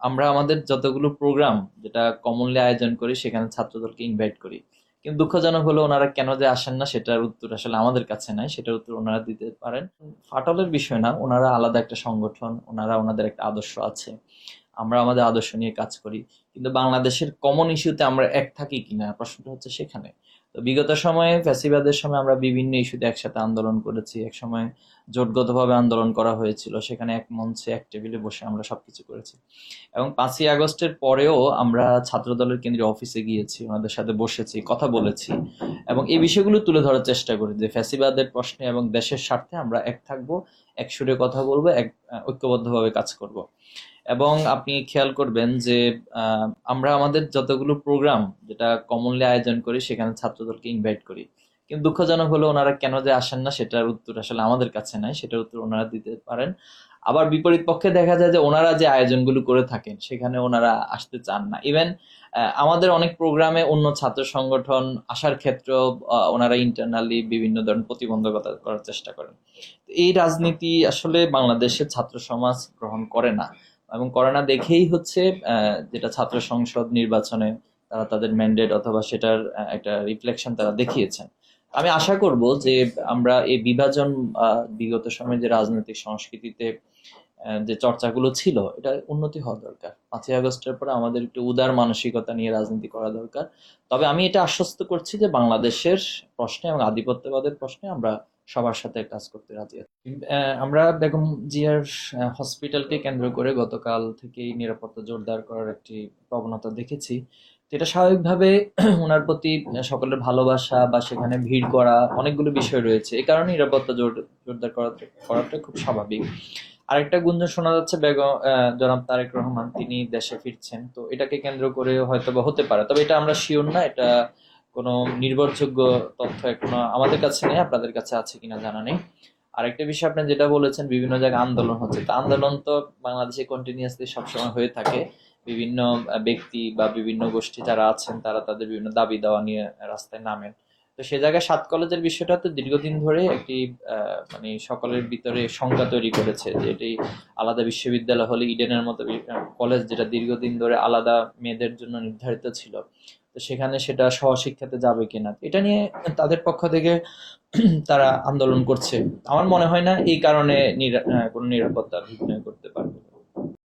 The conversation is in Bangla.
আমরা আমাদের যতগুলো প্রোগ্রাম যেটা কমনলি আয়োজন করি, সেখানে ছাত্রদলকে ইনভাইট করি। কিন্তু দুঃখজনক হলো ওনারা কেন যে আসেন না, সেটার উত্তর আসলে আমাদের কাছে নাই। সেটার উত্তর ওনারা দিতে পারেন। ফাটলের বিষয় না, ওনারা আলাদা একটা সংগঠন, ওনারা ওনাদের একটা আদর্শ আছে। আমরা আমাদের আদর্শ নিয়ে কাজ করি। কিন্তু বাংলাদেশের কমন ইস্যুতে আমরা এক থাকি কিনা? প্রশ্নটা হচ্ছে সেখানে। তো বিগত সময়ে ফ্যাসিবাদের সময় আমরা বিভিন্ন ইস্যুতে একসাথে আন্দোলন করেছি। এক সময় জোটগতভাবে আন্দোলন করা হয়েছিল, সেখানে এক মঞ্চে, এক টেবিলে বসে আমরা সবকিছু করেছি। এবং পাঁচই আগস্টের পরেও আমরা ছাত্রদলের কেন্দ্রীয় অফিসে গিয়েছি, ওনাদের সাথে বসেছি, কথা বলেছি এবং এই বিষয়গুলো তুলে ধরার চেষ্টা করি যে ফ্যাসিবাদের প্রশ্নে এবং দেশের স্বার্থে আমরা এক থাকব, এক সুরে কথা বলব, এক ঐক্যবদ্ধভাবে কাজ করব। এবং আপনি খেয়াল করবেন যে আমরা আমাদের যতগুলো প্রোগ্রাম যেটা কমনলি আয়োজন করি সেখানে ছাত্রদলকে ইনভাইট করি। কিন্তু দুঃখজনক হলো ওনারা কেন যে আসেন না সেটার উত্তর আসলে আমাদের কাছে নাই সেটার উত্তর ওনারা দিতে পারেন। আবার বিপরীত পক্ষে দেখা যায় যে ওনারা যে আয়োজনগুলো করে থাকেন সেখানে ওনারা আসতে চান না। ইভেন আমাদের অনেক প্রোগ্রামে অন্য ছাত্র সংগঠন আসার ক্ষেত্রেও আহ, ওনারা ইন্টারনালি বিভিন্ন ধরনের প্রতিবন্ধকতা করার চেষ্টা করেন। এই রাজনীতি আসলে বাংলাদেশের ছাত্র সমাজ গ্রহণ করে না। এবং করোনা দেখেই হচ্ছে যেটা ছাত্র সংসদ নির্বাচনে তারা তাদের ম্যান্ডেট অথবা সেটার একটা রিফ্লেকশন তারা দেখিয়েছেন। আমি আশা করব যে আমরা এই বিভাজন বিগত সময়ে যে রাজনৈতিক সংস্কৃতিতে যে চর্চাগুলো ছিল, এটা উন্নতি হওয়া দরকার। পাঁচই আগস্টের পরে আমাদের একটু উদার মানসিকতা নিয়ে রাজনীতি করা দরকার। তবে আমি এটা আশ্বস্ত করছি যে বাংলাদেশের প্রশ্নে এবং আধিপত্যবাদের প্রশ্নে আমরা সবার সাথে কাজ করতে রাজি আছি। আমরা বেগম জিয়ার হসপিটালকে কেন্দ্র করে গতকাল থেকেই নিরাপত্তা জোরদার করার একটি প্রবণতা দেখেছি। এটা স্বাভাবিকভাবে ওনার প্রতি সকলের ভালোবাসা বা সেখানে ভিড় করা অনেকগুলো বিষয় রয়েছে। এই কারণে নিরাপত্তা জোর, জোরদার করাটা করাটা খুব স্বাভাবিক। আরেকটা গুঞ্জন শোনা যাচ্ছে বেগম জনাব তারেক রহমান, তিনি দেশে ফিরছেন। তো এটাকে কেন্দ্র করে হয়তো বা হতে পারে। তবে এটা আমরা শিওর না, এটা কোনো নির্ভরযোগ্য তথ্য এখনও আমাদের কাছে নেই, আপনাদের কাছে আছে কিনা জানা নেই। আরেকটা বিষয় আপনি যেটা বলেছেন, বিভিন্ন জায়গায় আন্দোলন হচ্ছে। তা আন্দোলন তো বাংলাদেশে কন্টিনিউয়াসলি সবসময় হয়ে থাকে। বিভিন্ন ব্যক্তি বা বিভিন্ন গোষ্ঠী যারা আছেন, তারা তাদের বিভিন্ন দাবি দেওয়া নিয়ে রাস্তায় নামেন। তো সে জায়গায় সাত কলেজের বিষয়টা তো দীর্ঘদিন ধরে একটি মানে সকলের ভিতরে শঙ্কা তৈরি করেছে যে এটি আলাদা বিশ্ববিদ্যালয় হলে ইডেনের মতো কলেজ যেটা দীর্ঘদিন ধরে আলাদা মেয়েদের জন্য নির্ধারিত ছিল। তো সেখানে সেটা সহশিক্ষাতে যাবে কিনা। এটা নিয়ে তাদের পক্ষ থেকে তারা আন্দোলন করছে। আমার মনে হয় না এই কারণে কোনো নিরাপত্তা করতে